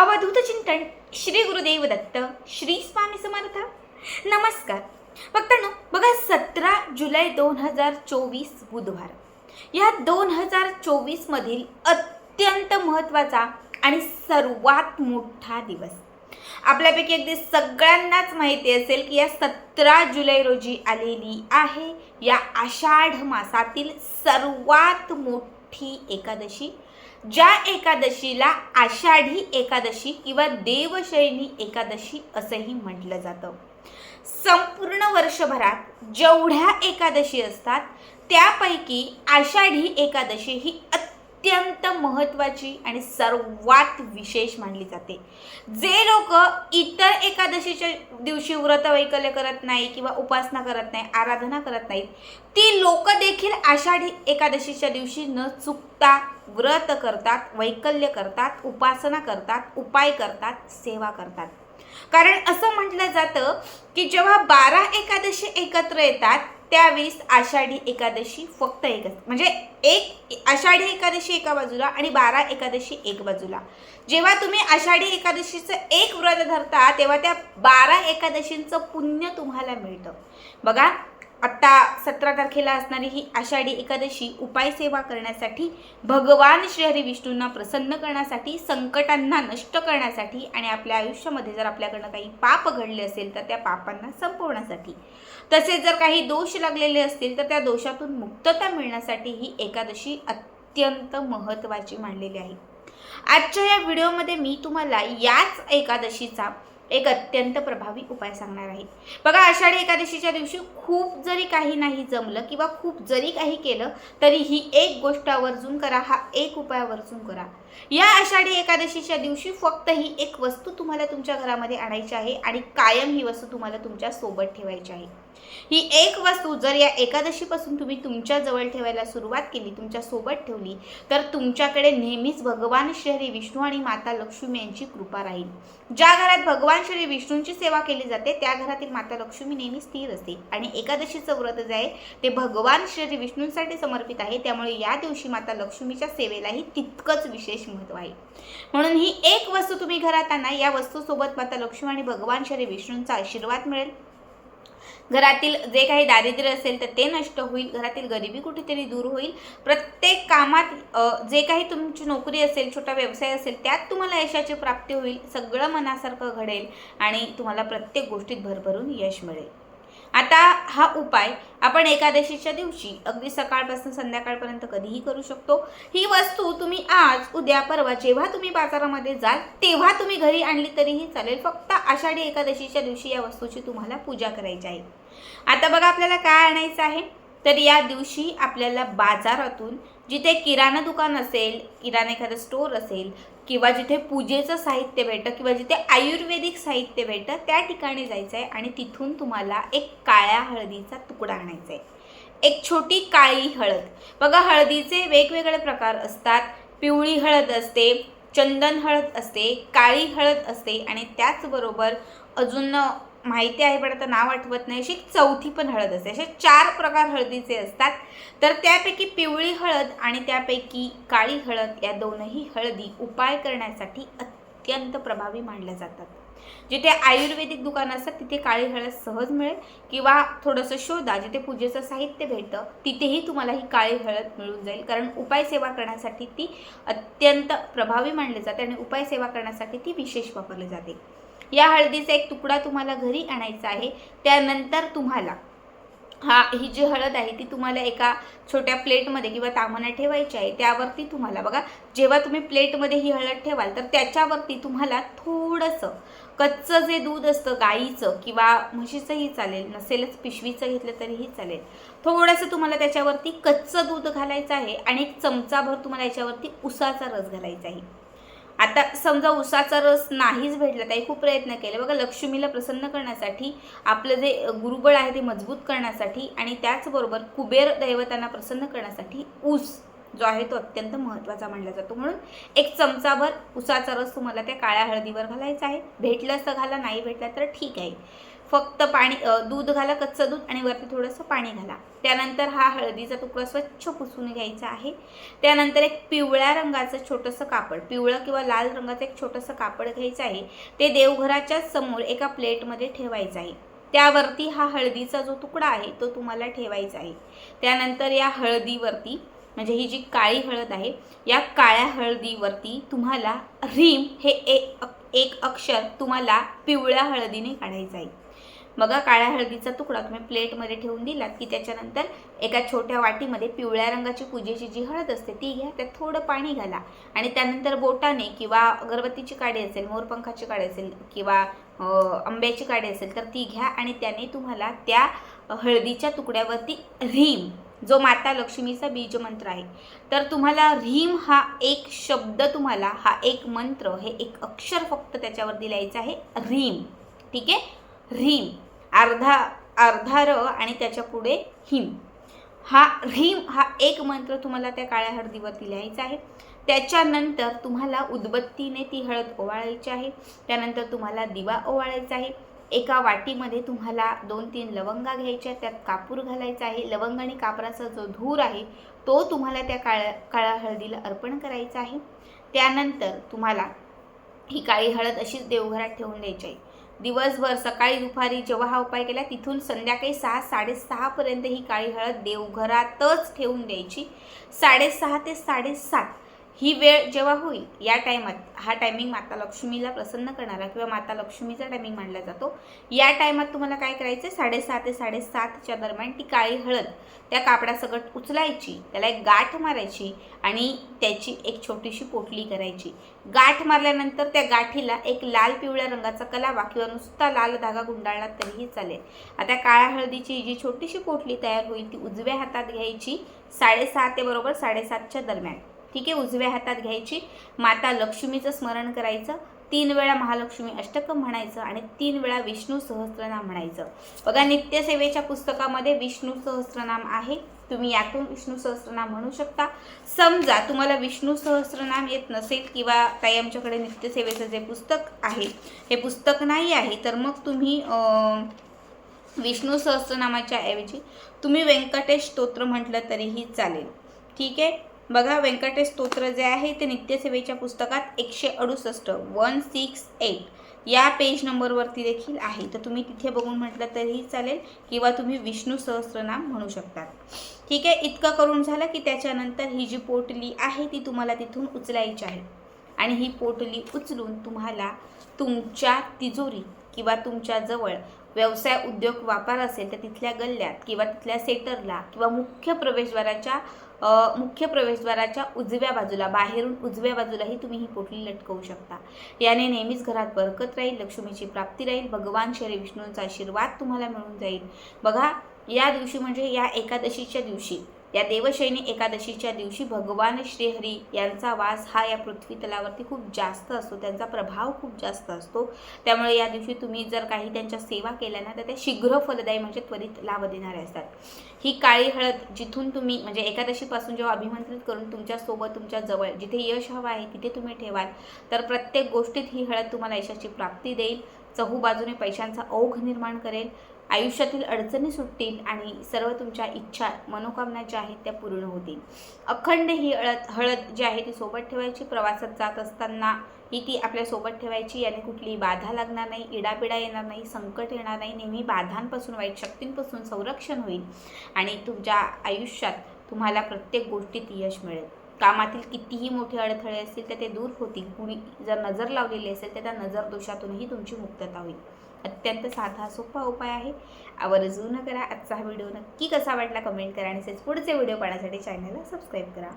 अवधूत चिंतन श्री गुरुदेव दत्त श्री स्वामी समर्थ. नमस्कार. भक्तांनो बघा सतरा जुलै दोन हजार चोवीस बुधवार. या दोन हजार चोवीसमधील अत्यंत महत्त्वाचा आणि सर्वात मोठा दिवस. आपल्यापैकी अगदी सगळ्यांनाच माहिती असेल की या सतरा जुलै रोजी आलेली आहे या आषाढ मासातील सर्वात मोठी एकादशी. ज्या एकादशीला आषाढी एकादशी किंवा देवशयनी एकादशी असंही म्हटलं जातं. संपूर्ण वर्षभरात जेवढ्या एकादशी असतात त्यापैकी आषाढी एकादशी ही अत्यंत महत्त्वाची आणि सर्वात विशेष मानली जाते. जे लोक इतर एकादशीच्या दिवशी व्रत वैकल्य करत नाही किंवा उपासना करत नाही आराधना करत नाहीत ती लोक देखील आषाढी एकादशीच्या दिवशी न चुकता व्रत करतात वैकल्य करतात उपासना करतात उपाय करतात सेवा करतात. कारण असं म्हटलं जातं की जेव्हा बारा एकादशी एकत्र येतात त्यावेळेस आषाढी एकादशी फक्त एकच. म्हणजे एक आषाढी एकादशी एका बाजूला आणि बारा एकादशी एक बाजूला. जेव्हा तुम्ही आषाढी एकादशीचं एक व्रत धरता तेव्हा त्या बारा एकादशींचं पुण्य तुम्हाला मिळतं. बघा आत्ता सतरा तारखेला असणारी ही आषाढी एकादशी उपाय सेवा करण्यासाठी भगवान श्रीहरी विष्णूंना प्रसन्न करण्यासाठी संकटांना नष्ट करण्यासाठी आणि आपल्या आयुष्यामध्ये जर आपल्याकडनं काही पाप घडले असेल तर त्या पापांना संपवण्यासाठी. तसेच जर काही दोष लागलेले असतील तर त्या दोषातून मुक्तता मिळण्यासाठी ही एकादशी अत्यंत महत्त्वाची मानलेली आहे. आजच्या या व्हिडिओमध्ये मी तुम्हाला याच एकादशीचा एक अत्यंत प्रभावी उपाय सांगणार आहे. बघा आषाढी एकादशीच्या दिवशी खूप जरी काही नाही जमलं किंवा खूप जरी काही केलं तरी ही एक गोष्ट आवर्जून करा हा एक उपाय आवर्जून करा. या आषाढी एकादशीच्या दिवशी फक्त ही एक वस्तू तुम्हाला तुमच्या घरामध्ये आणायची आहे आणि कायम ही वस्तू तुम्हाला तुमच्यासोबत ठेवायची आहे. ही एक वस्तू जर या एकादशीपासून तुम्ही तुमच्या जवळ ठेवायला सुरुवात केली तुमच्यासोबत ठेवली तर तुमच्याकडे नेहमीच भगवान श्री विष्णू आणि माता लक्ष्मी यांची कृपा राहील. ज्या घरात भगवान श्री विष्णूंची सेवा केली जाते त्या घरातील माता लक्ष्मी नेहमी स्थिर असते. आणि एकादशीचं व्रत जे आहे ते भगवान श्री विष्णूंसाठी समर्पित आहे. त्यामुळे या दिवशी माता लक्ष्मीच्या सेवेलाही तितकंच विशेष महत्त्व आहे. म्हणून ही एक वस्तू तुम्ही घरात आणा या वस्तूसोबत माता लक्ष्मी आणि भगवान श्री विष्णूंचा आशीर्वाद मिळेल. घरातील जे काही दारिद्र्य असेल तर ते नष्ट होईल घरातील गरिबी कुठेतरी दूर होईल. प्रत्येक कामात जे काही तुमची नोकरी असेल छोटा व्यवसाय असेल त्यात तुम्हाला यशाची प्राप्ती होईल सगळं मनासारखं घडेल आणि तुम्हाला प्रत्येक गोष्टीत भरभरून यश मिळेल. आता हा उपाय आपण एकादशीच्या दिवशी अगदी सकाळपासून संध्याकाळपर्यंत कधीही करू शकतो. ही वस्तू तुम्ही आज उद्या परवा जेव्हा तुम्ही बाजारामध्ये जाल तेव्हा तुम्ही घरी आणली तरीही चालेल. फक्त आषाढी एकादशीच्या दिवशी या वस्तूची तुम्हाला पूजा करायची आहे. आता बघा आपल्याला काय आणायचं आहे? तर या दिवशी आपल्याला बाजारातून जिथे किराणा दुकान असेल किराणा एखादं स्टोअर असेल किंवा जिथे पूजेचं साहित्य भेटतं किंवा जिथे आयुर्वेदिक साहित्य भेटतं त्या ठिकाणी जायचं आहे आणि तिथून तुम्हाला एक काळ्या हळदीचा तुकडा आणायचा आहे एक छोटी काळी हळद. बघा हळदीचे वेगवेगळे प्रकार असतात. पिवळी हळद असते चंदन हळद असते काळी हळद असते आणि त्याचबरोबर अजून माहिती आहे पण आता नाव आठवत नाही. अशी चौथी पण हळद असते. असे चार प्रकार हळदीचे असतात. तर त्यापैकी पिवळी हळद आणि त्यापैकी काळी हळद या दोनही हळदी उपाय करण्यासाठी अत्यंत प्रभावी मानल्या जातात. जिथे आयुर्वेदिक दुकानं असतात तिथे काळी हळद सहज मिळेल किंवा थोडंसं शोधा जिथे पूजेचं साहित्य भेटतं तिथेही तुम्हाला ही काळी हळद मिळून जाईल. कारण उपाय सेवा करण्यासाठी ती अत्यंत प्रभावी मानली जाते आणि उपाय सेवा करण्यासाठी ती विशेष वापरली जाते. या हळदीचा एक तुकडा तुम्हाला घरी आणायचा आहे. त्यानंतर तुम्हाला हा ही जी हळद आहे ती तुम्हाला एका छोट्या प्लेटमध्ये किंवा तामाना ठेवायची आहे. त्यावरती तुम्हाला बघा जेव्हा तुम्ही प्लेटमध्ये ही हळद ठेवाल तर त्याच्यावरती तुम्हाला थोडंसं कच्चं जे दूध असतं गाईचं किंवा म्हशीचंही चालेल नसेलच पिशवीचं घेतलं तरीही चालेल. थोडंसं तुम्हाला त्याच्यावरती कच्चं दूध घालायचं आहे आणि एक चमचाभर तुम्हाला याच्यावरती उसाचा रस घालायचा आहे. आता समजा उसाचा रस नाहीच भेटला ताई खूप प्रयत्न केले. बघा लक्ष्मीला प्रसन्न करण्यासाठी आपलं जे गुरुबळ आहे ते मजबूत करण्यासाठी आणि त्याचबरोबर कुबेर दैवतांना प्रसन्न करण्यासाठी ऊस जो आहे तो अत्यंत महत्त्वाचा मानला जातो. म्हणून एक चमचाभर उसाचा रस तुम्हाला त्या काळ्या हळदीवर घालायचा आहे. भेटलं असं घाला नाही भेटला तर ठीक आहे. फक्त पाणी दूध घाला कच्चं दूध आणि वरती थोडंसं पाणी घाला. त्यानंतर हा हळदीचा तुकडा स्वच्छ पुसून घ्यायचा आहे. त्यानंतर एक पिवळ्या रंगाचं छोटंसं कापड पिवळं किंवा लाल रंगाचं एक छोटंसं कापड घ्यायचं आहे. ते देवघराच्या समोर एका प्लेटमध्ये ठेवायचं आहे. त्यावरती हा हळदीचा जो तुकडा आहे तो तुम्हाला ठेवायचा आहे. त्यानंतर या हळदीवरती म्हणजे ही जी काळी हळद आहे या काळ्या हळदीवरती तुम्हाला रीम हे एक एक अक्षर तुम्हाला पिवळ्या हळदीने काढायचं आहे. बघा काळ्या हळदीचा तुकडा तुम्ही प्लेटमध्ये ठेवून दिलात की त्याच्यानंतर एका छोट्या वाटीमध्ये पिवळ्या रंगाची पूजेची जी हळद असते ती घ्या त्यात थोडं पाणी घाला. आणि त्यानंतर बोटाने किंवा अगरबत्तीची काडी असेल मोरपंखाची काडी असेल किंवा आंब्याची काडी असेल तर ती घ्या आणि त्याने तुम्हाला त्या हळदीच्या तुकड्यावरती रीम जो माता लक्ष्मीचा बीज मंत्र आहे. तर तुम्हाला रीम हा एक शब्द तुम्हाला हा एक मंत्र हे एक अक्षर फक्त त्याच्यावरती लिहायचं आहे रीम. ठीक आहे? रीम. अर्धा अर्धा र आणि त्याच्या पुढे हिम. हा ह्रीम हा एक मंत्र तुम्हाला त्या काळ्या हळदीवरती लिहायचा आहे. त्याच्यानंतर तुम्हाला उदबत्तीने ती हळद ओवाळायची आहे. त्यानंतर तुम्हाला दिवा ओवाळायचा आहे. एका वाटीमध्ये तुम्हाला दोन तीन लवंगा घ्यायच्या त्यात कापूर घालायचा आहे. लवंग आणि कापराचा जो धूर आहे तो तुम्हाला त्या काळ्या काळ्या हळदीला अर्पण करायचा आहे. त्यानंतर तुम्हाला ही काळी हळद अशीच देवघरात ठेवून द्यायची आहे. दिवसभर सकाळी दुपारी जेव्हा हा उपाय केला तिथून संध्याकाळी सहा साडेसहापर्यंत ही काळी हळद देवघरातच ठेवून द्यायची. साडेसहा ते साडेसात ही वेळ जेव्हा होईल या टायमात हा टायमिंग माता लक्ष्मीला प्रसन्न करणारा किंवा माता लक्ष्मीचा टायमिंग मानला जातो. या टायमात तुम्हाला काय करायचं आहे साडेसहा ते साडेसातच्या दरम्यान ती काळी हळद त्या कापडासकट उचलायची त्याला एक गाठ मारायची आणि त्याची एक छोटीशी पोटली करायची. गाठ मारल्यानंतर त्या गाठीला एक लाल पिवळ्या रंगाचा कलावा किंवा नुसता लाल धागा गुंडाळला तरीही चालेल. आता काळ्या हळदीची जी छोटीशी पोटली तयार होईल ती उजव्या हातात घ्यायची साडेसहा ते बरोबर साडेसातच्या दरम्यान. ठीक आहे उजव्या हातात घ्यायची. माता लक्ष्मीचं स्मरण करायचं. तीन वेळा महालक्ष्मी अष्टकं म्हणायचं आणि तीन वेळा विष्णू सहस्रनाम म्हणायचं. बघा नित्यसेवेच्या पुस्तकामध्ये विष्णू सहस्रनाम आहे. तुम्ही यातून विष्णू सहस्रनाम म्हणू शकता. समजा तुम्हाला विष्णू सहस्रनाम येत नसेल किंवा काही आमच्याकडे नित्यसेवेचं जे पुस्तक आहे हे पुस्तक नाही आहे तर मग तुम्ही विष्णू सहस्रनामाच्या ऐवजी तुम्ही व्यंकटेश स्तोत्र म्हटलं तरीही चालेल. ठीक आहे? बघा व्यंकटेश स्तोत्र जे आहे ते नित्यसेवेच्या पुस्तकात एकशे अडुसष्ट वन सिक्स एट या पेज नंबरवरती देखील आहे. तर तुम्ही तिथे बघून म्हटलं तरीही चालेल किंवा तुम्ही विष्णू सहस्रनाम म्हणू शकतात. ठीक आहे इतकं करून झालं की त्याच्यानंतर ही जी पोटली आहे ती तुम्हाला तिथून उचलायची आहे. आणि ही पोटली उचलून तुम्हाला तुमच्या तिजोरी किंवा तुमच्याजवळ व्यवसाय उद्योग व्यापार असेल तर तिथल्या गल्ल्यात किंवा तिथल्या सेटरला किंवा मुख्य प्रवेशद्वाराच्या मुख्य प्रवेशद्वाराच्या उजव्या बाजूला बाहेरून उजव्या बाजूलाही तुम्ही ही पोटली लटकवू शकता. याने नेहमीच घरात बरकत राहील लक्ष्मीची प्राप्ती राहील भगवान श्री विष्णूंचा आशीर्वाद तुम्हाला मिळून जाईल. बघा या दिवशी म्हणजे या एकादशीच्या दिवशी या देवशयनी एकादशीच्या दिवशी भगवान श्रीहरी यांचा वास हा या पृथ्वी तलावरती खूप जास्त असतो. त्यांचा प्रभाव खूप जास्त असतो. त्यामुळे या दिवशी तुम्ही जर काही त्यांच्या सेवा केल्या ना तर त्या शीघ्र फलदायी म्हणजे त्वरित लाभ देणाऱ्या असतात. ही काळी हळद जिथून तुम्ही म्हणजे एकादशीपासून जेव्हा अभिमंत्रित करून तुमच्यासोबत तुमच्या जवळ जिथे यश हवं आहे तिथे तुम्ही ठेवाल तर प्रत्येक गोष्टीत ही हळद तुम्हाला यशाची प्राप्ती देईल. चहू बाजूने पैशांचा ओघ निर्माण करेल. आयुष्यातील अडचणी सुटतील आणि सर्व तुमच्या इच्छा मनोकामना ज्या आहेत त्या पूर्ण होतील. अखंड ही हळद हळद जी आहे ती सोबत ठेवायची. प्रवासात जात असताना ही ती आपल्यासोबत ठेवायची. याने कुठलीही बाधा लागणार नाही इडापिडा येणार नाही संकट येणार नाही. नेहमी बाधांपासून वाईट शक्तींपासून संरक्षण होईल आणि तुमच्या आयुष्यात तुम्हाला प्रत्येक गोष्टीत यश मिळेल. कामातील कितीही मोठे अडथळे असतील तर ते दूर होतील. कुणी जर नजर लावलेली असेल तर त्या नजर दोषातूनही तुमची मुक्तता होईल. अत्यंत साधा सोपा उपाय आहे. आवर्जून करा. आजचा हा व्हिडिओ नक्की कसा वाटला कमेंट करा आणि तसेच पुढचे व्हिडिओ पाहण्यासाठी चॅनलला सबस्क्राईब करा.